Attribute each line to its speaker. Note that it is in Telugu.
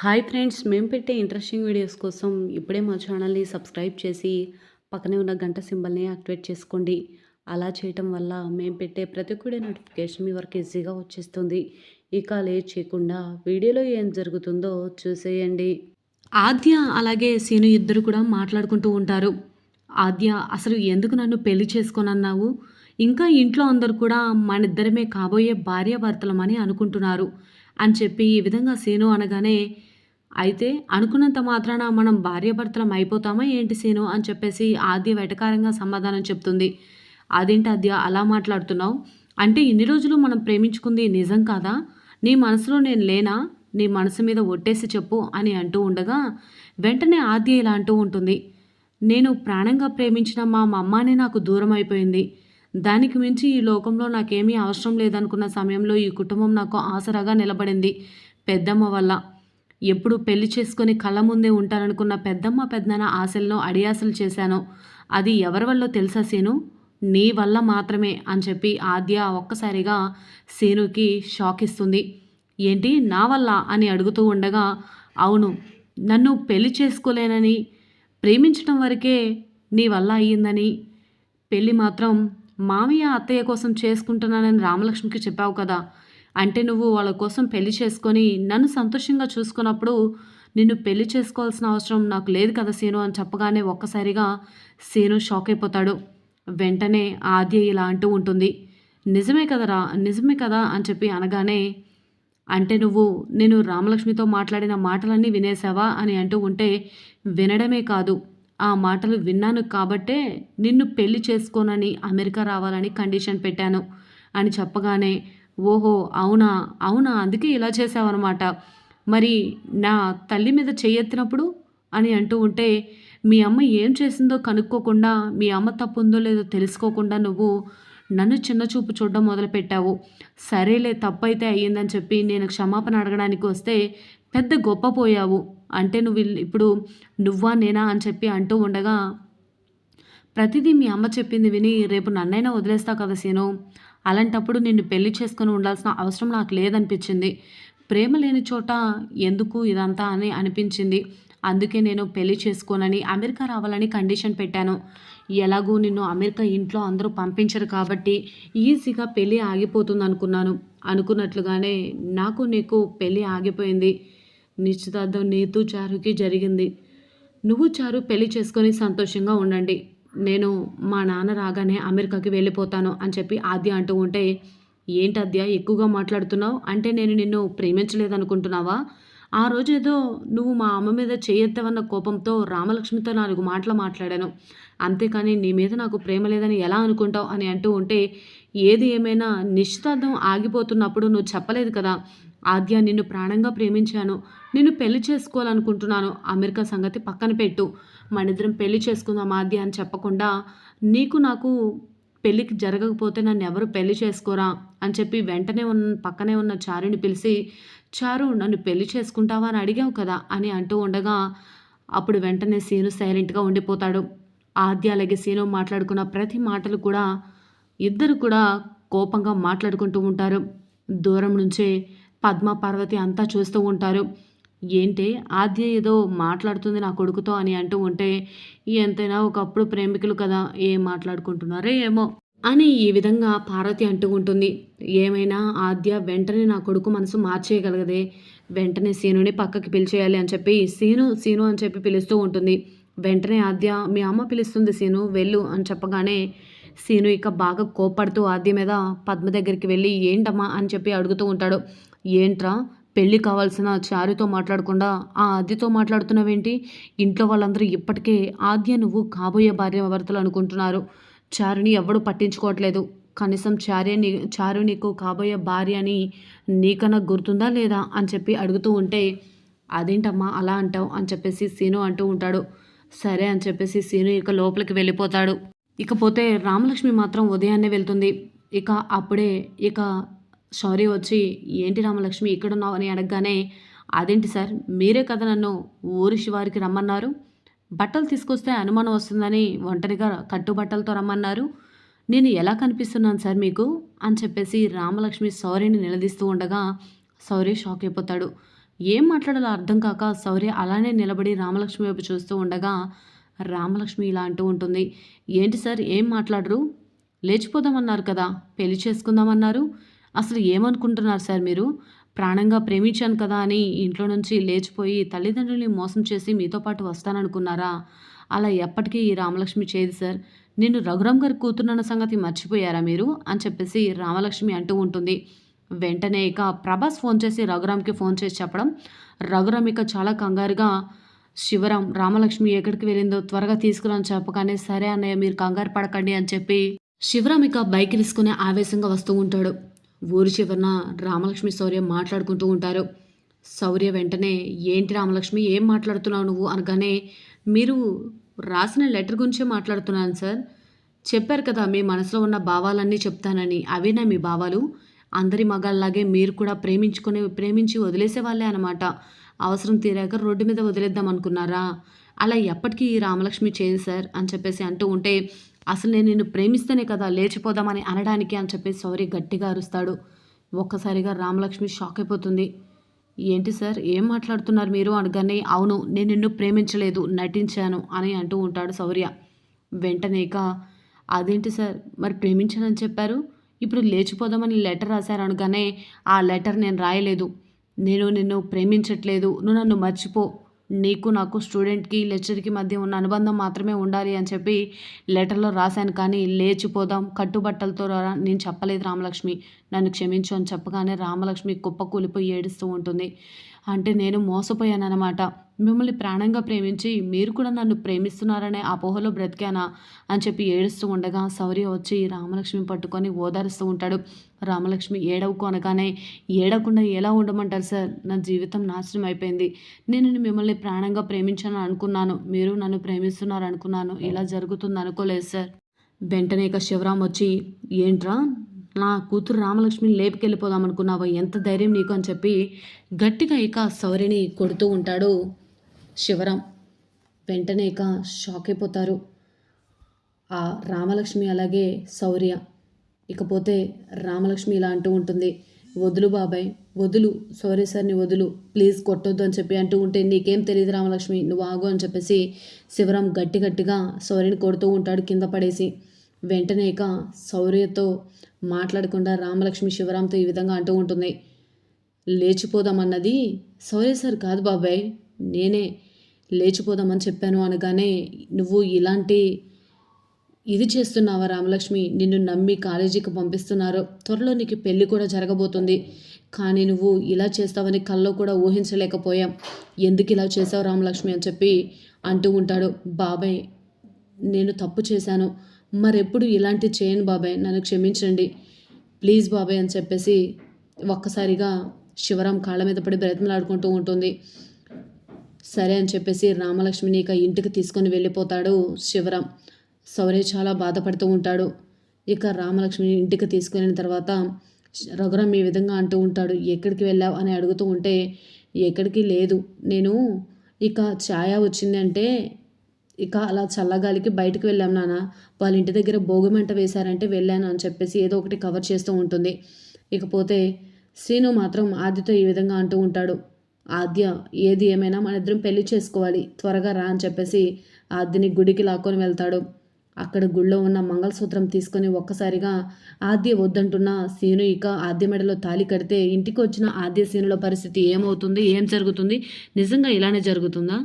Speaker 1: హాయ్ ఫ్రెండ్స్ మేము పెట్టే ఇంట్రెస్టింగ్ వీడియోస్ కోసం ఇప్పుడే మా ఛానల్ని సబ్స్క్రైబ్ చేసి పక్కనే ఉన్న గంట సింబల్ని యాక్టివేట్ చేసుకోండి. అలా చేయటం వల్ల మేము పెట్టే ప్రతి ఒక్కడి నోటిఫికేషన్ మీ వరకు ఈజీగా వచ్చేస్తుంది. ఇక లేట్ చేయకుండా వీడియోలో ఏం జరుగుతుందో చూసేయండి. ఆద్య అలాగే సీను ఇద్దరు కూడా మాట్లాడుకుంటూ ఉంటారు. ఆద్య అసలు ఎందుకు నన్ను పెళ్ళి చేసుకోనన్నావు? ఇంకా ఇంట్లో అందరు కూడా మన ఇద్దరమే కాబోయే భార్యాభర్తలమని అనుకుంటున్నారు అని చెప్పి ఈ విధంగా సీను అనగానే అయితే అనుకున్నంత మాత్రాన మనం భార్యాభర్తలం అయిపోతామా ఏంటి సీను అని చెప్పేసి ఆద్య వెటకారంగా సమాధానం చెప్తుంది. అదేంటి ఆద్య అలా మాట్లాడుతున్నావు? అంటే ఇన్ని రోజులు మనం ప్రేమించుకుంది నిజం కాదా? నీ మనసులో నేను లేనా? నీ మనసు మీద ఒట్టేసి చెప్పు అని అంటూ ఉండగా వెంటనే ఆద్య ఇలా అంటూ ఉంటుంది. నేను ప్రాణంగా ప్రేమించిన మా అమ్మనే నాకు దూరం అయిపోయింది. దానికి మించి ఈ లోకంలో నాకేమీ అవసరం లేదనుకున్న సమయంలో ఈ కుటుంబం నాకు ఆసరాగా నిలబడింది. పెద్దమ్మ వల్ల. ఎప్పుడు పెళ్ళి చేసుకుని కళ్ళ ముందే ఉంటారనుకున్న పెద్దమ్మ పెద్దనాన్న ఆశలను అడియాసలు చేశాను. అది ఎవరి వల్ల తెలుసా సీను? నీ వల్ల మాత్రమే అని చెప్పి ఆద్య ఒక్కసారిగా సీనుకి షాక్ ఇస్తుంది. ఏంటి నా వల్ల అని అడుగుతూ ఉండగా అవును నన్ను పెళ్ళి చేసుకోలేనని ప్రేమించడం వరకే నీ వల్ల అయ్యిందని. పెళ్ళి మాత్రం మామయ్య అత్తయ్య కోసం చేసుకుంటున్నానని రామలక్ష్మికి చెప్పావు కదా అంటే నువ్వు వాళ్ళ కోసం పెళ్ళి చేసుకొని నన్ను సంతోషంగా చూసుకున్నప్పుడు నిన్ను పెళ్ళి చేసుకోవాల్సిన అవసరం నాకు లేదు కదా సీను అని చెప్పగానే ఒక్కసారిగా సీను షాక్ అయిపోతాడు. వెంటనే ఆద్య ఇలా అంటూ ఉంటుంది. నిజమే కదరా నిజమే కదా అని చెప్పి అనగానే అంటే నువ్వు నేను రామలక్ష్మితో మాట్లాడిన మాటలన్నీ వినేసావా అని అంటూ ఉంటే వినడమే కాదు. ఆ మాటలు విన్నాను కాబట్టే నిన్ను పెళ్ళి చేసుకోనని అమెరికా రావాలని కండిషన్ పెట్టాను అని చెప్పగానే ఓహో అవునా? అవునా? అందుకే ఇలా చేసావన్నమాట మరి నా తల్లి మీద చెయ్యెత్తినప్పుడు అని అంటూ ఉంటే మీ అమ్మ ఏం చేసిందో కనుక్కోకుండా మీ అమ్మ తప్పు ఉందో లేదో తెలుసుకోకుండా నువ్వు నన్ను చిన్న చూపు చూడడం మొదలుపెట్టావు. సరేలే తప్పైతే అయ్యిందని చెప్పి నేను క్షమాపణ అడగడానికి వస్తే పెద్ద గొప్ప పోయావు. అంటే నువ్వు ఇప్పుడు నువ్వా నేనా అని చెప్పి అంటూ ఉండగా ప్రతిదీ మీ అమ్మ చెప్పింది విని రేపు నన్నైనా వదిలేస్తావు కదా సీను. అలాంటప్పుడు నిన్ను పెళ్ళి చేసుకుని ఉండాల్సిన అవసరం నాకు లేదనిపించింది. ప్రేమ లేని చోట ఎందుకు ఇదంతా అని అనిపించింది. అందుకే నేను పెళ్ళి చేసుకోనని అమెరికా రావాలని కండిషన్ పెట్టాను. ఎలాగూ నిన్ను అమెరికా ఇంట్లో అందరూ పంపించరు కాబట్టి ఈజీగా పెళ్ళి ఆగిపోతుంది అనుకున్నాను అనుకున్నట్లుగానే నాకు నీకు పెళ్ళి ఆగిపోయింది. నిశ్చితార్థం నీతు చారుకి జరిగింది. నువ్వు చారు పెళ్ళి చేసుకొని సంతోషంగా ఉండండి. నేను మా నాన్న రాగానే అమెరికాకి వెళ్ళిపోతాను అని చెప్పి ఆద్య అంటూ ఉంటే ఏంటి ఆద్య ఎక్కువగా మాట్లాడుతున్నావు? అంటే నేను నిన్ను ప్రేమించలేదనుకుంటున్నావా? ఆ రోజు ఏదో నువ్వు మా అమ్మ మీద చేయెత్తవన్న కోపంతో రామలక్ష్మితో నాలుగు మాటలు మాట్లాడాను. అంతేకాని నీ మీద నాకు ప్రేమ లేదని ఎలా అనుకుంటావు? అని అంటూ ఉంటే ఏది ఏమైనా నిశ్చితార్థం ఆగిపోతున్నప్పుడు నువ్వు చెప్పలేదు కదా. ఆద్య నిన్ను ప్రాణంగా ప్రేమించాను. నిన్ను పెళ్ళి చేసుకోవాలనుకుంటున్నాను. అమెరికా సంగతి పక్కన పెట్టు. మనిద్దరం పెళ్ళి చేసుకుందాం ఆద్య అని చెప్పకుండా నీకు నాకు పెళ్ళికి జరగకపోతే నన్ను ఎవరు పెళ్ళి చేసుకోరా అని చెప్పి వెంటనే ఉన్న పక్కనే ఉన్న చారుని పిలిచి చారు నన్ను పెళ్ళి చేసుకుంటావా అని అడిగావు కదా? అని అంటూ ఉండగా అప్పుడు వెంటనే సీను సైలెంట్గా ఉండిపోతాడు. ఆద్య అలాగే సీను మాట్లాడుకున్న ప్రతి మాటలు కూడా ఇద్దరు కూడా కోపంగా మాట్లాడుకుంటూ ఉంటారు. దూరం నుంచే పద్మ పార్వతి అంతా చూస్తూ ఉంటారు. ఏంటి ఆద్య ఏదో మాట్లాడుతుంది నా కొడుకుతో అని అంటూ ఉంటే ఎంతైనా ఒకప్పుడు ప్రేమికులు కదా ఏం మాట్లాడుకుంటున్నారో ఏమో అని ఈ విధంగా పార్వతి అంటూ ఉంటుంది. ఏమైనా ఆద్య వెంటనే నా కొడుకు మనసు మార్చేయగలగదే? వెంటనే సీనుని పక్కకి పిలిచేయాలి అని చెప్పి సీను సీను అని చెప్పి పిలుస్తూ ఉంటుంది. వెంటనే ఆద్య మీ అమ్మ పిలుస్తుంది సీను వెళ్ళు అని చెప్పగానే సీను ఇక బాగా కోప్పడుతూ ఆద్య మీద పద్మ దగ్గరికి వెళ్ళి ఏంటమ్మా అని చెప్పి అడుగుతూ ఉంటాడు. ఏంట్రా పెళ్ళి కావాల్సిన చారుతో మాట్లాడకుండా ఆ ఆద్యతో మాట్లాడుతున్నావేంటి? ఇంట్లో వాళ్ళందరూ ఇప్పటికే ఆద్య నువ్వు కాబోయే భార్య భర్తలు అనుకుంటున్నారు? చారుని ఎవడు పట్టించుకోవట్లేదు. కనీసం చారే నీ చారు నీకు కాబోయే భార్య అని నీకన్నా గుర్తుందా లేదా అని చెప్పి అడుగుతూ ఉంటే అదేంటమ్మా అలా అంటావు? అని చెప్పేసి సీను అంటూ ఉంటాడు. సరే అని చెప్పేసి సీను ఇక లోపలికి వెళ్ళిపోతాడు. ఇకపోతే రామలక్ష్మి మాత్రం ఉదయాన్నే వెళ్తుంది. ఇక అప్పుడే ఇక సారీ వచ్చి ఏంటి రామలక్ష్మి ఇక్కడున్నావు అని అడగగానే అదేంటి సార్ మీరే కదా నన్ను ఊరి శివారికి రమ్మన్నారు. బట్టలు తీసుకొస్తే అనుమానం వస్తుందని ఒంటరిగా కట్టుబట్టలతో రమ్మన్నారు. నేను ఎలా కనిపిస్తున్నాను సార్ మీకు? అని చెప్పేసి రామలక్ష్మి సౌరీని నిలదీస్తూ ఉండగా సౌరీ షాక్ అయిపోతాడు. ఏం మాట్లాడాలో అర్థం కాక శౌర్య అలానే నిలబడి రామలక్ష్మి వైపు చూస్తూ ఉండగా రామలక్ష్మి ఇలా అంటూ ఉంటుంది. ఏంటి సార్ ఏం మాట్లాడరు? లేచిపోదామన్నారు కదా పెళ్ళి చేసుకుందామన్నారు. అసలు ఏమనుకుంటున్నారు సార్ మీరు? ప్రాణంగా ప్రేమించాను కదా అని ఇంట్లో నుంచి లేచిపోయి తల్లిదండ్రుల్ని మోసం చేసి మీతో పాటు వస్తాననుకున్నారా? అలా ఎప్పటికీ ఈ రామలక్ష్మి చేయదు సార్. నేను రఘురామ్ గారి కూతురున్న సంగతి మర్చిపోయారా మీరు? అని చెప్పేసి రామలక్ష్మి అంటూ ఉంటుంది. వెంటనే ఇక ప్రభాస్ ఫోన్ చేసి రఘురామ్కి ఫోన్ చేసి చెప్పడం రఘురామ్ ఇక చాలా కంగారుగా శివరాం రామలక్ష్మి ఎక్కడికి వెళ్ళిందో త్వరగా తీసుకురని చెప్పగానే సరే అన్నయ్య మీరు కంగారు పడకండి అని చెప్పి శివరామ్ ఇక బైక్ తీసుకునే ఆవేశంగా వస్తూ ఉంటాడు. ఊరి చివరన రామలక్ష్మి శౌర్య మాట్లాడుకుంటూ ఉంటారు. శౌర్య వెంటనే ఏంటి రామలక్ష్మి ఏం మాట్లాడుతున్నావు నువ్వు? అనగానే మీరు రాసిన లెటర్ గురించే మాట్లాడుతున్నాను సార్. చెప్పారు కదా మీ మనసులో ఉన్న భావాలన్నీ చెప్తానని. అవేనా మీ భావాలు. అందరి మగాళ్ళలాగే మీరు కూడా ప్రేమించుకొని ప్రేమించి వదిలేసే వాళ్ళే అనమాట అవసరం తీరాక రోడ్డు మీద వదిలేద్దాం అనుకున్నారా? అలా ఎప్పటికీ రామలక్ష్మి చేయదు సార్ అని చెప్పేసి అంటూ ఉంటే అసలు నేను నిన్ను ప్రేమిస్తేనే కదా లేచిపోదామని అనడానికి అని చెప్పి సౌరి గట్టిగా అరుస్తాడు. ఒక్కసారిగా రామలక్ష్మి షాక్ అయిపోతుంది. ఏంటి సార్ ఏం మాట్లాడుతున్నారు మీరు అనగానే అవును నేను నిన్ను ప్రేమించలేదు నటించాను అని అంటూ ఉంటాడు శౌర్య వెంటనే ఇక అదేంటి సార్ మరి ప్రేమించానని చెప్పారు? ఇప్పుడు లేచిపోదామని లెటర్ రాశారు అనగానే ఆ లెటర్ నేను రాయలేదు. నేను నిన్ను ప్రేమించట్లేదు. నువ్వు నన్ను మర్చిపో. నీకు నాకు స్టూడెంట్కి లెక్చర్కి మధ్య ఉన్న అనుబంధం మాత్రమే ఉండాలి అని చెప్పి లెటర్లో రాశాను. కానీ లేచిపోదాం కట్టుబట్టలతో రా నేను చెప్పలేదు రామలక్ష్మి. నన్ను క్షమించు అని చెప్పగానే రామలక్ష్మి కుప్ప కూలిపోయి ఏడుస్తూ ఉంటుంది. అంటే నేను మోసపోయానన్నమాట. మిమ్మల్ని ప్రాణంగా ప్రేమించి మీరు కూడా నన్ను ప్రేమిస్తున్నారనే అపోహలో బ్రతికానా? అని చెప్పి ఏడుస్తూ ఉండగా సౌర్య వచ్చి రామలక్ష్మి పట్టుకొని ఓదారుస్తూ ఉంటాడు. రామలక్ష్మి ఏడవకు అనగానే ఏడకుండా ఎలా ఉండమంటారు సార్? నా జీవితం నాశనం అయిపోయింది. నేను మిమ్మల్ని ప్రాణంగా ప్రేమించాను అనుకున్నాను. మీరు నన్ను ప్రేమిస్తున్నారు అనుకున్నాను. ఇలా జరుగుతుంది అనుకోలేదు సార్. వెంటనే ఇక శివరాం వచ్చి ఏంట్రా? నా కూతురు రామలక్ష్మిని లేపుకెళ్ళిపోదామనుకున్నావు? ఎంత ధైర్యం నీకు అని చెప్పి గట్టిగా ఇక సౌరిని కొడుతూ ఉంటాడు శివరాం. వెంటనే ఇక షాక్ అయిపోతారు. ఆ రామలక్ష్మి అలాగే శౌర్య ఇకపోతే రామలక్ష్మి ఇలా అంటూ ఉంటుంది. వదులు బాబాయ్ వదులు సారీ సార్ని వదులు ప్లీజ్ కొట్టొద్దు అని చెప్పి అంటూ ఉంటే నీకేం తెలియదు రామలక్ష్మి నువ్వు ఆగు అని చెప్పేసి శివరాం గట్టి గట్టిగా శౌర్యని కొడుతూ ఉంటాడు కింద పడేసి. వెంటనే ఇక శౌర్యతో మాట్లాడకుండా రామలక్ష్మి శివరాంతో ఈ విధంగా అంటూ ఉంటుంది. లేచిపోదామన్నది శౌర్య సార్ కాదు బాబాయ్ నేనే లేచిపోదామని చెప్పాను అనగానే నువ్వు ఇలాంటి ఇది చేస్తున్నావా రామలక్ష్మి? నిన్ను నమ్మి కాలేజీకి పంపిస్తున్నారు. త్వరలో నీకు పెళ్ళి కూడా జరగబోతుంది. కానీ నువ్వు ఇలా చేస్తావని కల్లో కూడా ఊహించలేకపోయాం. ఎందుకు ఇలా చేసావు రామలక్ష్మి? అని చెప్పి అంటూ ఉంటాడు. బాబాయ్ నేను తప్పు చేశాను. మరెప్పుడు ఇలాంటి చేయను బాబాయ్ నన్ను క్షమించండి. ప్లీజ్ బాబాయ్ అని చెప్పేసి ఒక్కసారిగా శివరాం కాళ్ళ మీద పడి బ్రతిమలాడుకుంటూ ఉంటుంది. సరే అని చెప్పేసి రామలక్ష్మిని ఇక ఇంటికి తీసుకొని వెళ్ళిపోతాడు శివరాం. సౌర్య చాలా బాధపడుతూ ఉంటాడు. ఇక రామలక్ష్మిని ఇంటికి తీసుకెళ్ళిన తర్వాత రఘురామ్ ఈ విధంగా అంటూ ఉంటాడు ఎక్కడికి వెళ్ళావు? అని అడుగుతూ ఉంటే ఎక్కడికి లేదు. నేను ఇక ఛాయ వచ్చిందంటే ఇక అలా చల్లగాలికి బయటకు వెళ్ళాం నాన్న. వాళ్ళ ఇంటి దగ్గర భోగిమంట వేశారంటే వెళ్ళాను అని చెప్పేసి ఏదో ఒకటి కవర్ చేస్తూ ఉంటుంది. ఇకపోతే శ్రీను మాత్రం ఆదితో ఈ విధంగా అంటూ ఉంటాడు. ఆద్య ఏది ఏమైనా మన ఇద్దరం పెళ్ళి చేసుకోవాలి త్వరగా రా అని చెప్పేసి ఆద్యని గుడికి లాక్కొని వెళ్తాడు. అక్కడ గుళ్ళో ఉన్న మంగళసూత్రం తీసుకొని ఒక్కసారిగా ఆద్య వద్దంటున్న సీను ఇక ఆద్య మెడలో తాలి కడితే ఇంటికి వచ్చిన ఆద్య సీనుల పరిస్థితి ఏమవుతుంది ఏం జరుగుతుంది? నిజంగా ఇలానే జరుగుతుందా?